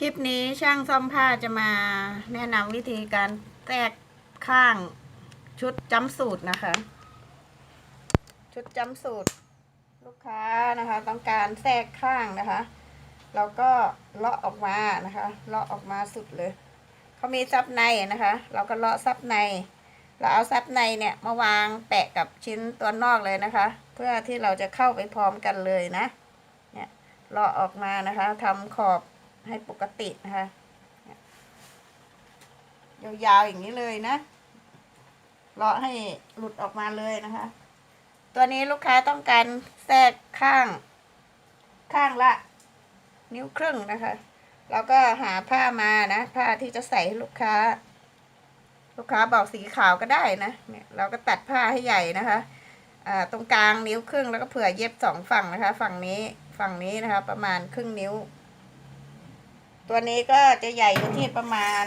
คลิปนี้ช่างซ่อมผ้าจะมาแนะนำวิธีการแทรกข้างชุดจำสูตรนะคะ ชุดจำสูตรลูกค้านะคะ ต้องการแทรกข้างนะคะเราก็เลาะออกมานะคะเลาะออกมาสุดเลยเขามีซับในนะคะ เราก็เลาะซับใน เราเอาซับในเนี่ยมาวางแปะกับชิ้นตัวนอกเลยนะคะ เพื่อที่เราจะเข้าไปพร้อมกันเลยนะเนี่ยเลาะออกมานะคะทำขอบ ให้ปกตินะคะยาวๆอย่างนี้เลยนะเลาะให้หลุดออกมาเลยนะคะ ตัวนี้ลูกค้าต้องการแทรกข้าง ข้างละ นิ้วครึ่งนะคะเราก็หาผ้ามานะ ผ้าที่จะใส่ให้ลูกค้า ลูกค้าบอกสีขาวก็ได้นะเนี่ยเราก็ตัดผ้าให้ใหญ่นะคะตรงกลางนิ้วครึ่งแล้วก็เผื่อเย็บสองฝั่งนะคะ ฝั่งนี้ฝั่งนี้นะคะ ประมาณครึ่งนิ้ว ตัวนี้ก็จะใหญ่อยู่ที่ประมาณ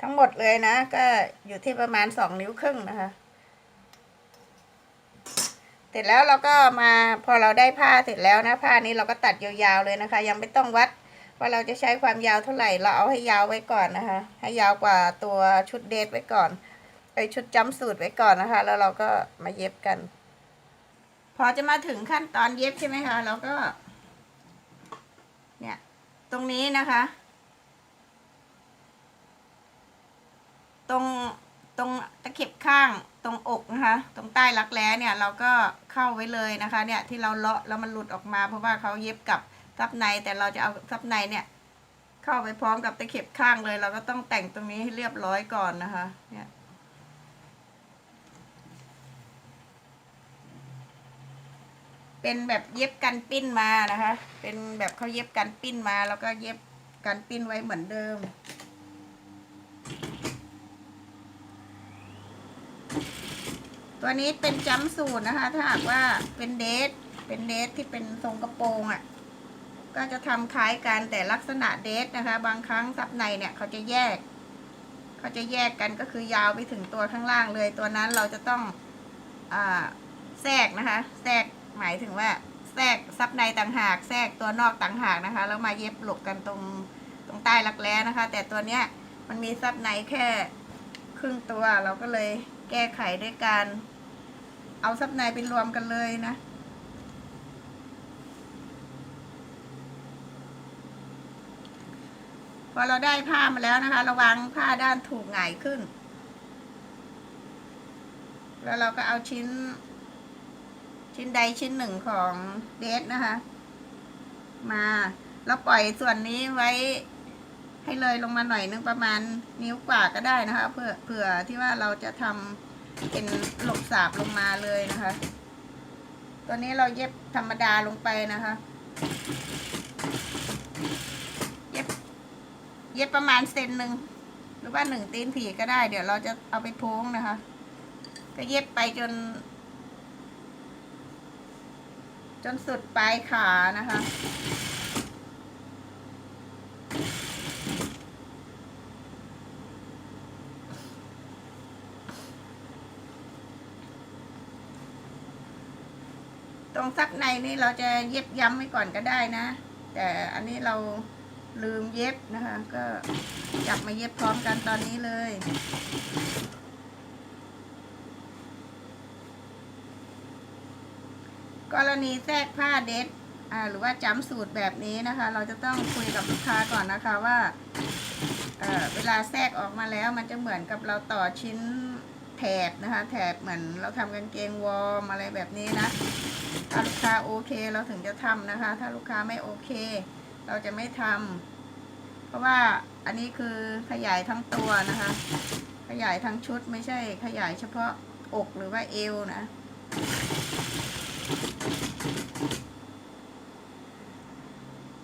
ทั้งหมดเลยนะ ก็อยู่ที่ประมาณสองนิ้วครึ่งนะคะ เสร็จแล้วเราก็มาพอเราได้ผ้าเสร็จแล้วนะผ้านี้เราก็ตัดยาวๆเลยนะคะ ยังไม่ต้องวัดว่าเราจะใช้ความยาวเท่าไหร่เราเอาให้ยาวไว้ก่อนนะคะ ให้ยาวกว่าตัวชุดเดทไว้ก่อนไปชุดจำสูตรไว้ก่อนนะคะ แล้วเราก็มาเย็บกัน พอจะมาถึงขั้นตอนเย็บใช่ไหมคะเราก็ ตรงนี้นะคะ ตรงตรงตะเข็บข้างตรงอกนะคะ ตรงใต้รักแร้เนี่ยเราก็เข้าไว้เลยนะคะ เนี่ยที่เราเลาะแล้วมันหลุดออกมาเพราะว่าเขาเย็บกับซับในแต่เราจะเอาซับในเนี่ย เข้าไปพร้อมกับตะเข็บข้างเลย เราก็ต้องแต่งตรงนี้ให้เรียบร้อยก่อนนะคะ เนี่ย เป็นแบบเย็บกันปิ้นมานะคะ เป็นแบบเขาเย็บกันปิ้นมา แล้วก็เย็บกันปิ้นไว้เหมือนเดิม ตัวนี้เป็นจัมสูตรนะคะ ถ้าหากว่าเป็นเดทเป็นเดทที่เป็นทรงกระโปรงอะ่ะ ก็จะทำคล้ายกันแต่ลักษณะเดทนะคะ บางครั้งซับในเนี่ยเขาจะแยก เขาจะแยกกันก็คือยาวไปถึงตัวข้างล่างเลย ตัวนั้นเราจะต้องอแทรกนะคะ แทรก หมายถึงว่าแทรกซับในต่างหากแทรกตัวนอกต่างหากนะคะ แล้วมาเย็บหลบกันตรงตรงใต้รักแร้นะคะ แต่ตัวเนี้ยมันมีซับในแค่ครึ่งตัวเราก็เลยแก้ไขด้วยการ เอาซับในไปรวมกันเลยนะพอเราได้ผ้ามาแล้วนะคะ ระวังผ้าด้านถูกหงายขึ้น แล้วเราก็เอาชิ้น ชิ้นใดชิ้นหนึ่งของเดสนะคะ มาแล้วปล่อยส่วนนี้ไว้ให้เลยลงมาหน่อยนึงประมาณนิ้วกว่าก็ได้นะคะ เพื่อเผื่อที่ว่าเราจะทำเป็นหลบสาบลงมาเลยนะคะ ตัวนี้เราเย็บธรรมดาลงไปนะคะ เย็บ เย็บประมาณเซนหนึ่งหรือว่าหนึ่งตีนผีก็ได้ เดี๋ยวเราจะเอาไปโพ้งนะคะ ก็เย็บไปจน จนสุดปลายขานะคะ ตรงซับในนี่เราจะเย็บย้ำไว้ก่อนก็ได้นะ แต่อันนี้เราลืมเย็บนะคะ ก็จับมาเย็บพร้อมกันตอนนี้เลย กรณีแทรกผ้าเด็ดหรือว่าจำสูตรแบบนี้นะคะ เราจะต้องคุยกับลูกค้าก่อนนะคะว่าเเวลาแทรกออกมาแล้ว มันจะเหมือนกับเราต่อชิ้นแถบนะคะ แถบเหมือนเราทำกางเกงวอร์มอะไรแบบนี้นะถ้าลูกค้าโอเคเราถึงจะทำนะคะ ถ้าลูกค้าไม่โอเค เราจะไม่ทำเพราะว่าอันนี้คือขยายทั้งตัวนะคะ ขยายทั้งชุดไม่ใช่ขยายเฉพาะอกหรือว่าเอวนะ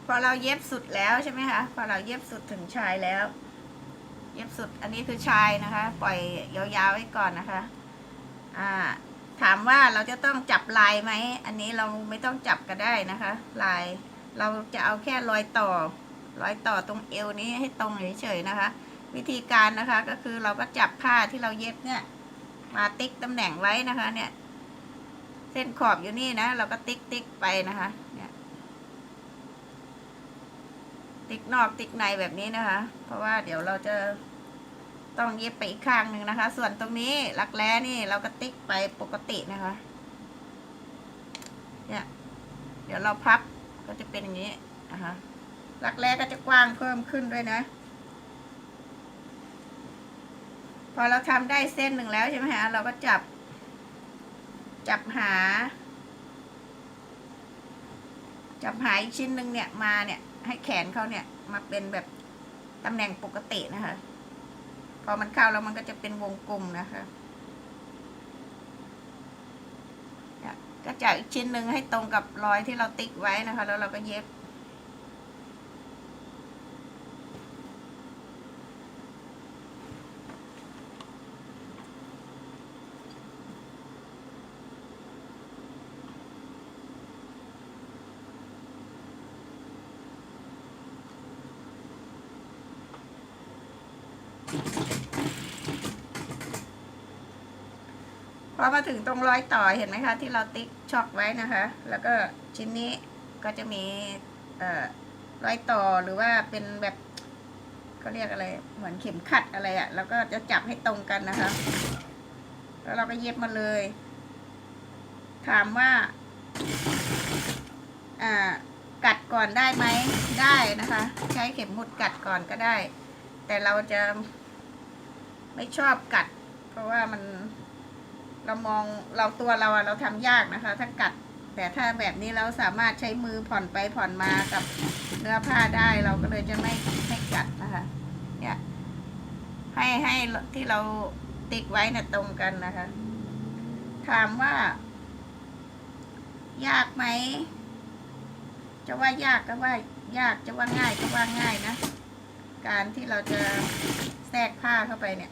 พอเราเย็บสุดแล้วใช่ไหมคะพอเราเย็บสุดถึงชายแล้ว เย็บสุดอันนี้คือชายนะคะ ปล่อยยาวๆไว้ก่อนนะคะอ่าถามว่าเราจะต้องจับลายไหม อันนี้เราไม่ต้องจับก็ได้นะคะ ลายเราจะเอาแค่รอยต่อ รอยต่อตรงเอวนี้ให้ตรงเฉยๆนะคะ วิธีการนะคะก็คือเราก็จับผ้าที่เราเย็บเนี่ย มาติ๊กตำแหน่งไว้นะคะเนี่ย ส้นขอบอยู่นี่นะ เราก็ติ๊กติ๊กไปนะคะเนี่ยติ๊กนอกติ๊กในแบบนี้นะคะ เพราะว่าเดี๋ยวเราจะต้องเย็บไปอีกข้างหนึ่งนะคะ ส่วนตรงนี้รักแร้นี่เราก็ติ๊กไปปกตินะคะ เนี่ย เดี๋ยวเราพับก็จะเป็นอย่างนี้นะคะรักแร้ก็จะกว้างเพิ่มขึ้นด้วยนะ พอเราทำได้เส้นหนึ่งแล้วใช่ไหมฮะเราก็จับ จับหา จับหาอีกชิ้นหนึ่งเนี่ยมาเนี่ย ให้แขนเขาเนี่ยมาเป็นแบบตำแหน่งปกตินะคะ พอมันเข้าแล้วมันก็จะเป็นวงกลมนะคะก็จากอีกชิ้นหนึ่งให้ตรงกับรอยที่เราติ๊กไว้นะคะ แล้วเราก็เย็บ พอมาถึงตรงรอยต่อเห็นไหมคะ ที่เราติ๊กช็อกไว้นะคะ แล้วก็ชิ้นนี้ก็จะมีเอ่อรอยต่อหรือว่าเป็นแบบเขาเรียกอะไร เหมือนเข็มขัดอะไรอะ่ะ แล้วก็จะจับให้ตรงกันนะคะ แล้วเราก็เย็บมาเลย ถามว่าอ่ากัดก่อนได้ไหมได้นะคะ ใช้เข็มหมุดกัดก่อนก็ได้ แต่เราจะไม่ชอบกัด เพราะว่ามัน เรามองเราตัวเราอะเราทำยากนะคะ ถ้ากัด แต่ถ้าแบบนี้เราสามารถใช้มือผ่อนไปผ่อนมากับเนื้อผ้าได้เราก็เลยจะไม่ไม่กัดนะคะ เนี่ย ให้ให้ที่เราติ๊กไว้เนี่ยตรงกันนะคะ ถามว่า ยากไหมจะว่ายากก็ว่ายากจะว่าง่ายก็ว่าง่ายนะ การที่เราจะแทรกผ้าเข้าไปเนี่ย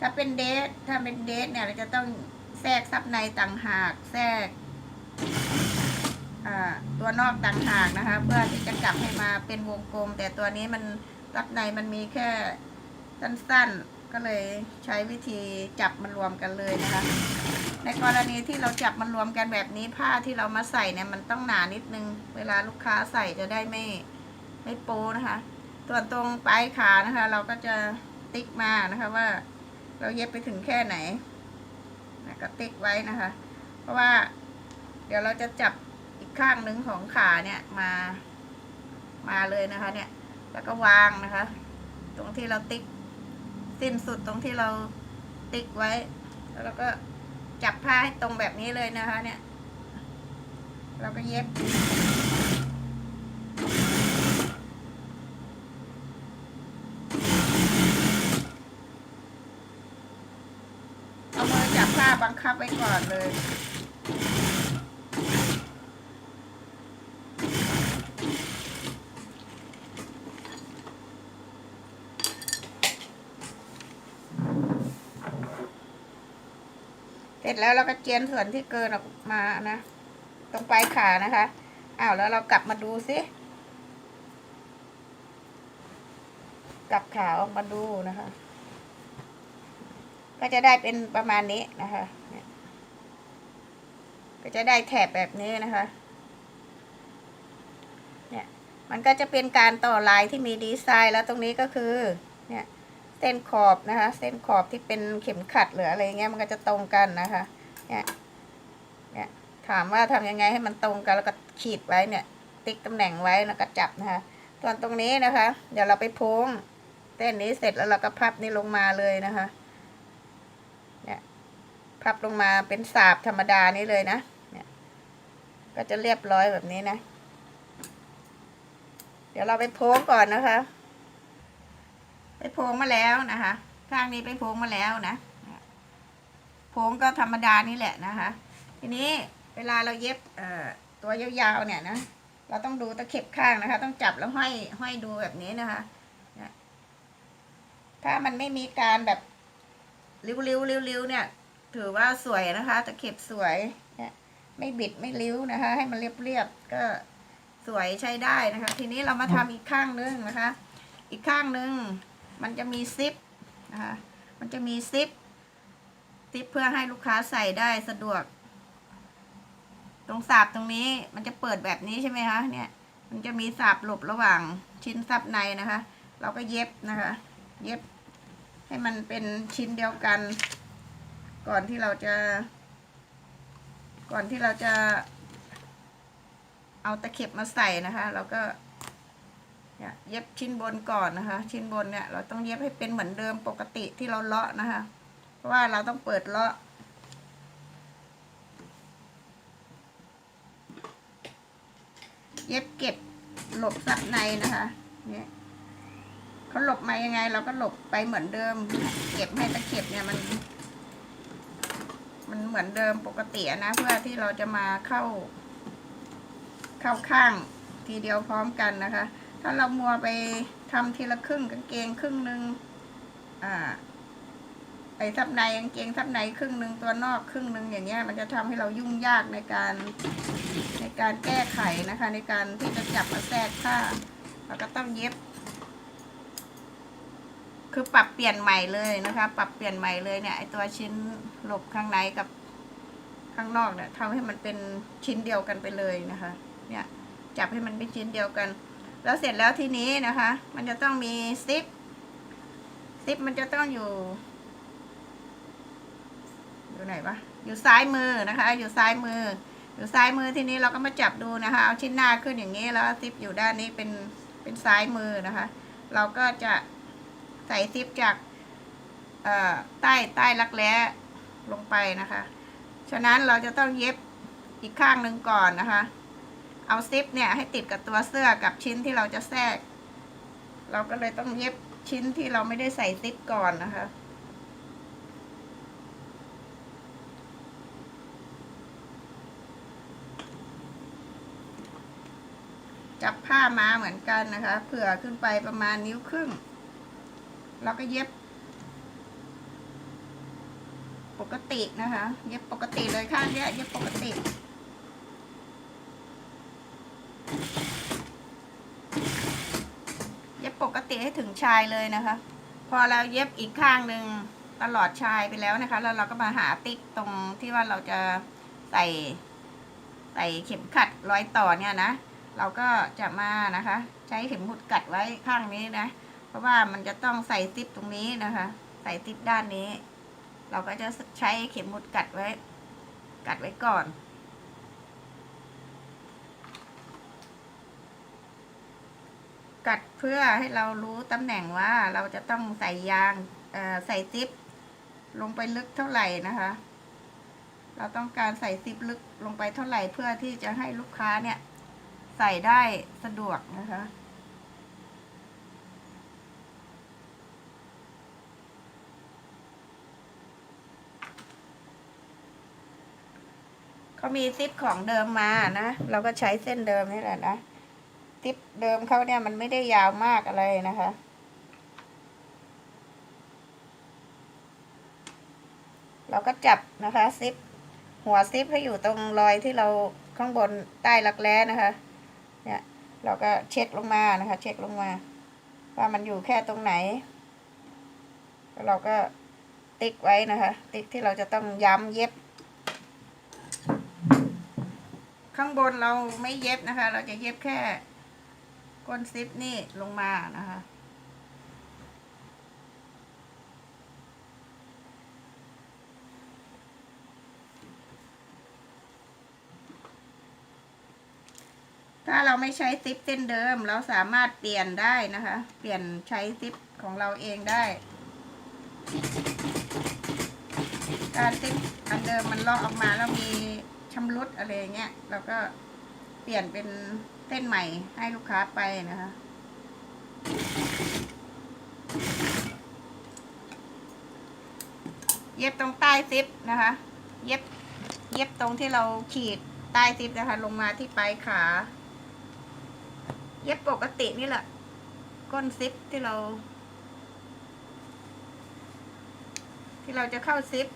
ถ้าเป็นเดทถ้าเป็นเดทเนี่ยเราจะต้องแทรกซับในต่างหากแทรกตัวนอกต่างหากนะคะ เพื่อที่จะกลับให้มาเป็นวงกลม แต่ตัวนี้มันซับในมันมีแค่สั้นๆ ก็เลยใช้วิธีจับมันรวมกันเลยนะคะ ในกรณีที่เราจับมันรวมกันแบบนี้ผ้าที่เรามาใส่เนี่ยมันต้องหนานิดนึง เวลาลูกค้าใส่จะได้ไม่ไม่โป้นะคะส่วนตรงปลายขานะคะ เราก็จะติ๊กมานะคะว่า เราเย็บไปถึงแค่ไหนนะก็ติ๊กไว้นะคะ เพราะว่าเดี๋ยวเราจะจับอีกข้างหนึ่งของขาเนี่ยมา มาเลยนะคะเนี่ย แล้วก็วางนะคะ ตรงที่เราติ๊กสิ้นสุดตรงที่เราติ๊กไว้ แล้วเราก็จับผ้าให้ตรงแบบนี้เลยนะคะ เนี่ย เราก็เย็บ เอามือจับผ้าบัง คับไว้ก่อนเลยเสร็จแล้วเราก็เจียนส่วนที่เกินออกมานะ ตรงปลายขานะคะอ้าวแล้วเรากลับมาดูสิกลับขาออกมาดูนะคะ ก็จะได้เป็นประมาณนี้นะคะ ก็จะได้แถบแบบนี้นะคะ เนี่ย มันก็จะเป็นการต่อลายที่มีดีไซน์แล้วตรงนี้ก็คือ เนี่ย เส้นขอบนะคะ เส้นขอบที่เป็นเข็มขัดหรืออะไรเงี้ยมันก็จะตรงกันนะคะ เนี่ย เนี่ย ถามว่าทำยังไงให้มันตรงกันแล้วก็ขีดไว้เนี่ย ติ๊กตำแหน่งไว้แล้วก็จับนะคะส่วนตรงนี้นะคะ เดี๋ยวเราไปโพ้งเส้นนี้เสร็จแล้วเราก็พับนี่ลงมาเลยนะคะ เนี่ย พับลงมาเป็นสาบธรรมดานี้เลยนะ ก็จะเรียบร้อยแบบนี้นะ เดี๋ยวเราไปโพงก่อนนะคะ ไปโพงมาแล้วนะคะข้างนี้ไปโพงมาแล้วนะโพงก็ธรรมดานี่แหละนะคะ ทีนี้เวลาเราเย็บตัวยาวๆเนี่ยนะเราต้องดูตะเข็บข้างนะคะ ต้องจับแล้วห้อยห้อยดูแบบนี้นะคะถ้ามันไม่มีการแบบริ้วริ้วริ้วริ้วเนี่ย ถือว่าสวยนะคะ ตะเข็บสวย ไม่บิดไม่ริ้วนะคะ ให้มันเรียบๆก็สวยใช้ได้นะคะ ทีนี้เรามาทำอีกข้างนึงนะคะ อีกข้างหนึ่งมันจะมีซิปนะคะมันจะมีซิปซิปเพื่อให้ลูกค้าใส่ได้สะดวก ตรงสาบตรงนี้มันจะเปิดแบบนี้ใช่ไหมคะเนี่ย มันจะมีสับหลบระหว่างชิ้นซับในนะคะ เราก็เย็บนะคะ เย็บให้มันเป็นชิ้นเดียวกัน ก่อนที่เราจะ ก่อนที่เราจะ เอาตะเข็บมาใส่นะคะ เราก็เยเย็บชิ้นบนก่อนนะคะ ชิ้นบนเนี่ยเราต้องเย็บให้เป็นเหมือนเดิมปกติที่เราเลาะนะคะ เพราะว่าเราต้องเปิดเลาะเย็บเก็บหลบซับในนะคะเนี่ยเขาหลบมายังไง เราก็หลบไปเหมือนเดิม เก็บให้ตะเข็บเนี่ยมัน มันเหมือนเดิมปกตินะ เพื่อที่เราจะมาเข้า เข้าข้างทีเดียวพร้อมกันนะคะ ถ้าเรามัวไปทำทีละครึ่งกางเกงครึ่งหนึ่งอ่าไอ้ซับในกางเกงซับในครึ่งหนึ่งตัวนอกครึ่งหนึ่งอย่างเงี้ย มันจะทำให้เรายุ่งยากในการในการแก้ไขนะคะ ในการที่จะจับมาแทรกผ้าเราก็ต้องเย็บ คือปรับเปลี่ยนใหม่เลยนะคะ ปรับเปลี่ยนใหม่เลยเนี่ยไอตัวชิ้นหลบข้างในกับข้างนอกเนี่ยทำให้มันเป็นชิ้นเดียวกันไปเลยนะคะ เนี่ยจับให้มันเป็นชิ้นเดียวกัน แล้วเสร็จแล้วทีนี้นะคะ มันจะต้องมีซิปซิปมันจะต้องอยู่อยู่ไหนวะอยู่ซ้ายมือนะคะ อยู่ซ้ายมือ อยู่ซ้ายมือทีนี้เราก็มาจับดูนะคะ เอาชิ้นหน้าขึ้นอย่างนี้แล้วซิปอยู่ด้านนี้เป็นเป็นซ้ายมือนะคะ เราก็จะ ใส่ซิปจากใต้ใต้รักแร้ลงไปนะคะ ฉะนั้นเราจะต้องเย็บอีกข้างหนึ่งก่อนนะคะ เอาซิปเนี่ยให้ติดกับตัวเสื้อกับชิ้นที่เราจะแทรก เราก็เลยต้องเย็บชิ้นที่เราไม่ได้ใส่ซิปก่อนนะคะจับผ้ามาเหมือนกันนะคะ เผื่อขึ้นไปประมาณนิ้วครึ่ง เราก็เย็บ ปกตินะคะ เย็บปกติเลยข้างเนี้ยเย็บปกติเย็บปกติให้ถึงชายเลยนะคะ พอเราเย็บอีกข้างหนึ่งตลอดชายไปแล้วนะคะ แล้วเราก็มาหาติ๊กตรงที่ว่าเราจะใส่ใส่เข็มขัดร้อยต่อเนี่ยนะ เราก็จะมานะคะ ใช้เข็มหุดกัดไว้ข้างนี้นะ ราะว่ามันจะต้องใส่ซิปตรงนี้นะคะ ใส่ซิปด้านนี้ เราก็จะใช้เข็มหุดกัดไว้ กัดไว้ก่อน กัดเพื่อให้เรารู้ตำแหน่งว่าเราจะต้องใส่ยางใส่ซิปลงไปลึกเท่าไหร่นะคะ เราต้องการใส่ซิปลึกลงไปเท่าไหร่เพื่อที่จะให้ลูกค้าเนี่ย ใส่ได้สะดวกนะคะ เขามีซิปของเดิมมานะ เราก็ใช้เส้นเดิมนี่แหละนะซิปเดิมเขาเนี่ยมันไม่ได้ยาวมากอะไรนะคะ เราก็จับนะคะซิปหัวซิปให้อยู่ตรงรอยที่เราข้างบนใต้รักแร้นะคะ เนี่ยเราก็เช็คลงมานะคะ เช็คลงมา ว่ามันอยู่แค่ตรงไหน เราก็ติ๊กไว้นะคะ ติ๊กที่เราจะต้องย้ำเย็บ ข้างบนเราไม่เย็บนะคะ เราจะเย็บแค่ก้นซิปนี่ลงมานะคะ ถ้าเราไม่ใช้ซิปเส้นเดิม เราสามารถเปลี่ยนได้นะคะ เปลี่ยนใช้ซิปของเราเองได้ การซิปอันเดิมมันลอกออกมาแล้วมี ชำรุดอะไรเงี้ยเราก็เปลี่ยนเป็นเส้นใหม่ให้ลูกค้าไปนะคะเย็บตรงใต้ซิปนะคะ เย็บ เย็บตรงที่เราขีดใต้ซิปนะคะ ลงมาที่ปลายขา เย็บปกตินี่แหละ ก้นซิปที่เรา ที่เราจะเข้าซิป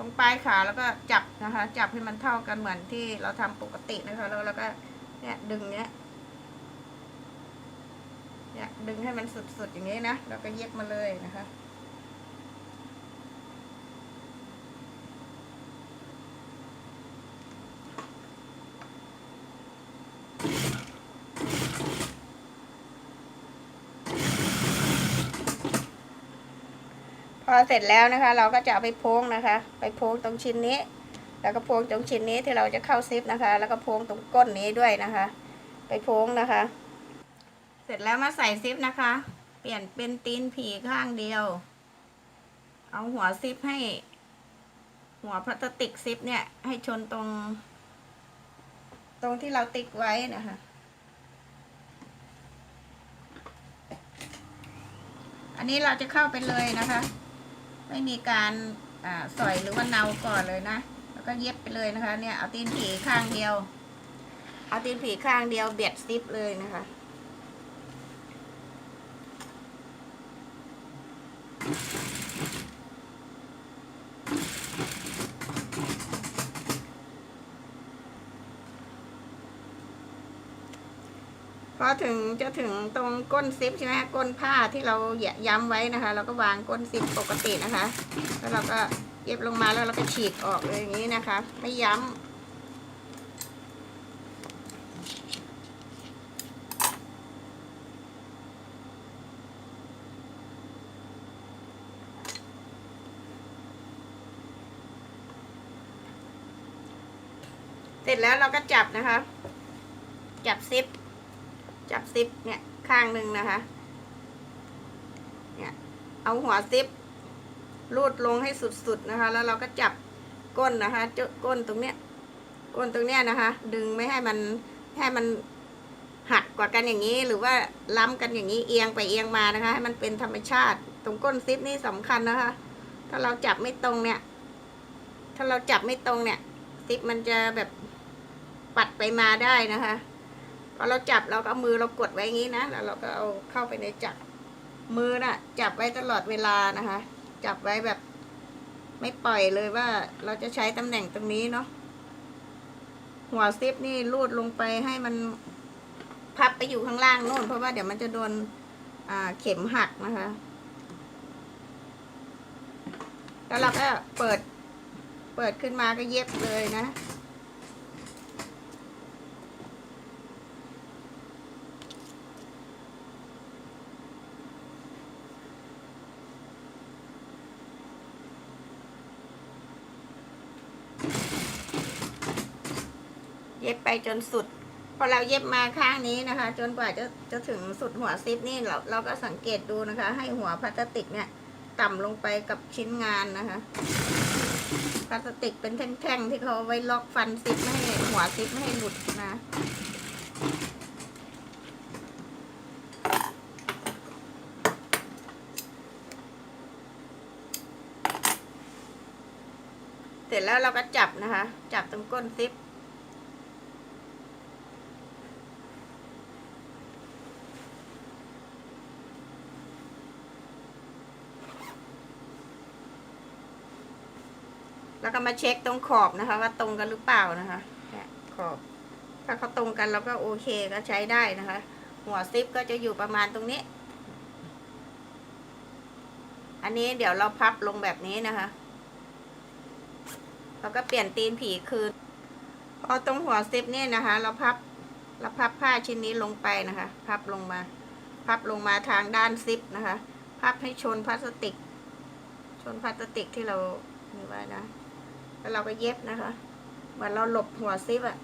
ตรงปลายขาแล้วก็จับนะคะ จับให้มันเท่ากันเหมือนที่เราทำปกตินะคะ แล้วเราก็เนี่ยดึงเนี้ยเนี่ยดึงให้มันสุดๆอย่างนี้นะแล้วก็เย็บมาเลยนะคะ อเสร็จแล้วนะคะ เราก็จะเอาไปโพงนะคะ ไปโพงตรงชิ้นนี้ แล้วก็โพงตรงชิ้นนี้ที่เราจะเข้าซิปนะคะ แล้วก็โพงตรงก้นนี้ด้วยนะคะ ไปโพงนะคะ เสร็จแล้วมาใส่ซิปนะคะ เปลี่ยนเป็นตีนผีข้างเดียว เอาหัวซิปให้ หัวพลาสติกซิปเนี่ย ให้ชนตรง ตรงที่เราติ๊กไว้นะคะอันนี้เราจะเข้าไปเลยนะคะ ไม่มีการอ่าสอยหรือว่าเนาก่อนเลยนะ แล้วก็เย็บไปเลยนะคะ เนี่ยเอาตีนผีข้างเดียว เอาตีนผีข้างเดียวเบียดซิปเลยนะคะ พอถึงจะถึงตรงก้นซิปใช่ไหมก้นผ้าที่เราย้ำไว้นะคะ เราก็วางก้นซิปปกตินะคะ แล้วเราก็เย็บลงมาแล้วเราก็ฉีกออกเลยอย่างนี้นะคะ ไม่ย้ำเสร็จแล้วเราก็จับนะคะ จับซิป จับซิปเนี่ยข้างหนึ่งนะคะ เนี่ยเอาหัวซิปรูดลงให้สุดๆนะคะ แล้วเราก็จับก้นนะคะจก้นตรงเนี้ยก้นตรงเนี้ยนะคะ ดึงไม่ให้มันให้มันหักกว่ากันอย่างนี้ หรือว่าล้ำกันอย่างนี้เอียงไปเอียงมานะคะ ให้มันเป็นธรรมชาติ ตรงก้นซิปนี่สำคัญนะคะ ถ้าเราจับไม่ตรงเนี่ย ถ้าเราจับไม่ตรงเนี่ย ซิปมันจะแบบปัดไปมาได้นะคะ อเราจับเราก็เอามือเรากดไว้อย่างนี้นะแล้วเราก็เอาเข้าไปในจับมือน่ะ จับไว้ตลอดเวลานะคะ จับไว้แบบ ไม่ปล่อยเลยว่าเราจะใช้ตำแหน่งตรงนี้เนาะหัวซิปนี่รูดลงไปให้มันพับไปอยู่ข้างล่างโน่น เพราะว่าเดี๋ยวมันจะโดนเข็มหักนะคะ แล้วเราก็เปิด เปิดขึ้นมาก็เย็บเลยนะ จนสุด พอเราเย็บมาข้างนี้นะคะ จนกว่าจะจะถึงสุดหัวซิปนี่เราเราก็สังเกตดูนะคะ ให้หัวพลาสติกเนี่ยต่ำลงไปกับชิ้นงานนะคะพลาสติกเป็นแท่งๆที่เขาเอาไว้ล็อกฟันซิปไม่ให้หัวซิปไม่ให้หลุดนะเสร็จแล้วเราก็จับนะคะ จับตรงก้นซิป แล้วก็ มาเช็คตรงขอบนะคะ ว่าตรงกันหรือเปล่านะคะขอบ ถ้าเขาตรงกันเราก็โอเคก็ใช้ได้นะคะ หัวซิปก็จะอยู่ประมาณตรงนี้ อันนี้เดี๋ยวเราพับลงแบบนี้นะคะเราก็เปลี่ยนตีนผีคืนพอตรงหัวซิปเนี่ยนะคะ เราพับเราพับผ้าชิ้นนี้ลงไปนะคะ พับลงมา พับลงมาทางด้านซิปนะคะ พับให้ชนพลาสติก ชนพลาสติกที่เรามีไว้นะ แล้วเราก็เย็บนะคะ เหมือนเราหลบหัวซิปอะ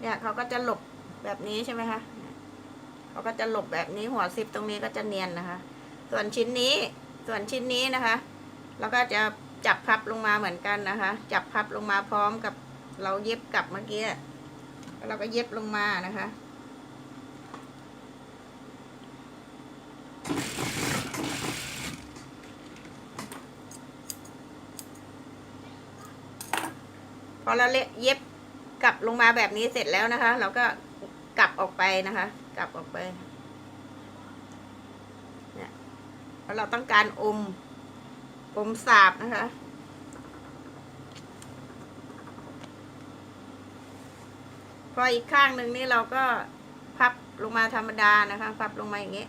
เนี่ยเขาก็จะหลบแบบนี้ใช่ไหมคะเขาก็จะหลบแบบนี้หัวซิปตรงนี้ก็จะเนียนนะคะ ส่วนชิ้นนี้ ส่วนชิ้นนี้นะคะเราก็จะจับพับลงมาเหมือนกันนะคะ จับพับลงมาพร้อมกับ เราเย็บกลับเมื่อกี้แล้วเราก็เย็บลงมานะคะ พอเราเย็บกลับลงมาแบบนี้เสร็จแล้วนะคะ เราก็กลับออกไปนะคะ กลับออกไปเนี่ยเพราะเราต้องการอมอมสาบนะคะ พออีกข้างหนึ่งนี่เราก็พับลงมาธรรมดานะคะ พับลงมาอย่างงี้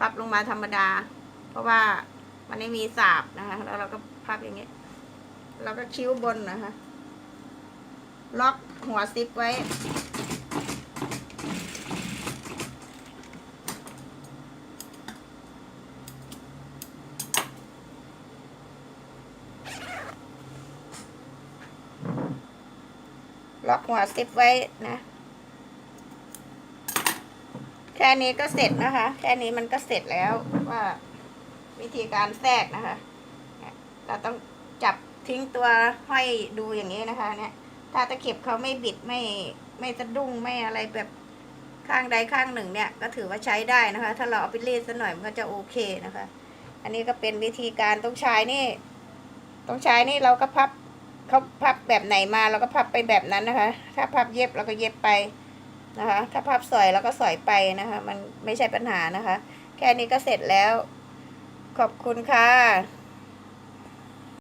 พับลงมาธรรมดา เพราะว่ามันไม่มีสาบนะคะ แล้วเราก็พับอย่างนี้แล้วก็คิ้วบนนะคะ ล็อกหัวซิปไว้ หัวซิปไว้นะ แค่นี้ก็เสร็จนะคะ แค่นี้มันก็เสร็จแล้วว่า วิธีการแทรกนะคะ เราต้องจับทิ้งตัวห้อยดูอย่างนี้นะคะ เนี่ย ถ้าตะเข็บเขาไม่บิดไม่ไม่สะดุ้งไม่อะไรแบบข้างใดข้างหนึ่งเนี่ย ก็ถือว่าใช้ได้นะคะ ถ้าเราเอาไปรีดซะหน่อยมันก็จะโอเคนะคะ อันนี้ก็เป็นวิธีการต้องใช้นี่ ต้องใช้นี่เราก็พับ เขาพับแบบไหนมาเราก็พับไปแบบนั้นนะคะ ถ้าพับเย็บเราก็เย็บไปนะคะ ถ้าพับสอยเราก็สอยไปนะคะ มันไม่ใช่ปัญหานะคะ แค่นี้ก็เสร็จแล้ว ขอบคุณค่ะ